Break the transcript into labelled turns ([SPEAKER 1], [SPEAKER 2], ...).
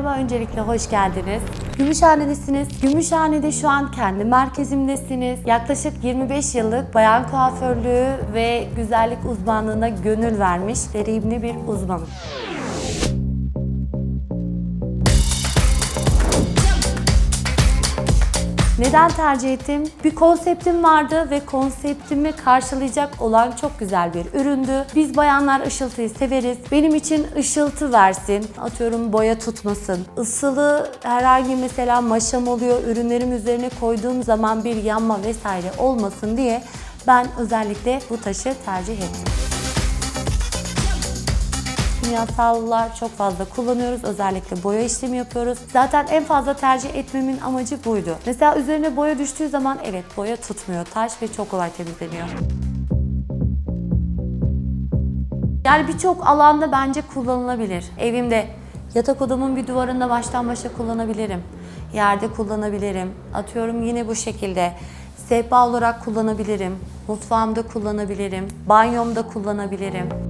[SPEAKER 1] merhaba. Öncelikle hoş geldiniz. Gümüşhane'desiniz. Gümüşhane'de şu an kendi merkezimdesiniz. Yaklaşık 25 yıllık bayan kuaförlüğü ve güzellik uzmanlığına gönül vermiş deneyimli bir uzmanım. Neden tercih ettim? Bir konseptim vardı ve konseptimi karşılayacak olan çok güzel bir üründü. Biz bayanlar ışıltıyı severiz. Benim için ışıltı versin. Atıyorum boya tutmasın. Isılı herhangi mesela maşam oluyor. Ürünlerim üzerine koyduğum zaman bir yanma vesaire olmasın diye ben özellikle bu taşı tercih ettim. Kimyasallar çok fazla kullanıyoruz. Özellikle boya işlemi yapıyoruz. Zaten en fazla tercih etmemin amacı buydu. Mesela üzerine boya düştüğü zaman evet boya tutmuyor taş ve çok kolay temizleniyor. Yani birçok alanda bence kullanılabilir. Evimde yatak odamın bir duvarında baştan başa kullanabilirim. Yerde kullanabilirim. Atıyorum yine bu şekilde. Sehpa olarak kullanabilirim. Mutfağımda kullanabilirim. Banyomda kullanabilirim.